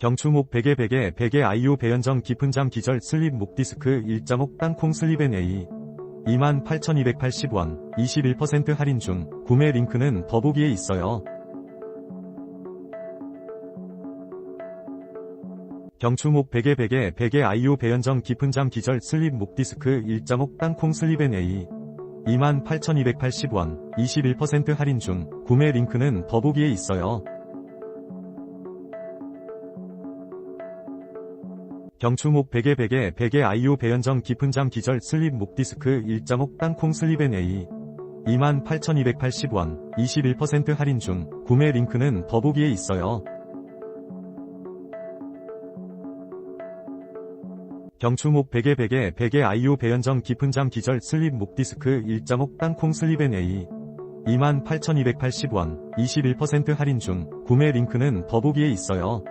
경추목 베개 베개 베개 아이오 배연정 깊은 잠 기절 슬립 목 디스크 1.5 땅콩 슬립 앤 A 28,280원 21% 할인 중 구매 링크는 더보기에 있어요. 경추목 베개 베개 베개 아이오 배연정 깊은 잠 기절 슬립 목 디스크 1.5 땅콩 슬립 앤 A 28,280원 21% 할인 중 구매 링크는 더보기에 있어요. 경추목 베개 베개 베개 아이오 배연정 깊은 잠 기절 슬립 목 디스크 1.5 땅콩 슬립 앤 A 28,280원 21% 할인 중 구매 링크는 더보기에 있어요. 경추목 베개 베개 베개 아이오 배연정 깊은 잠 기절 슬립 목 디스크 1.5 땅콩 슬립 앤 A 28,280원 21% 할인 중 구매 링크는 더보기에 있어요.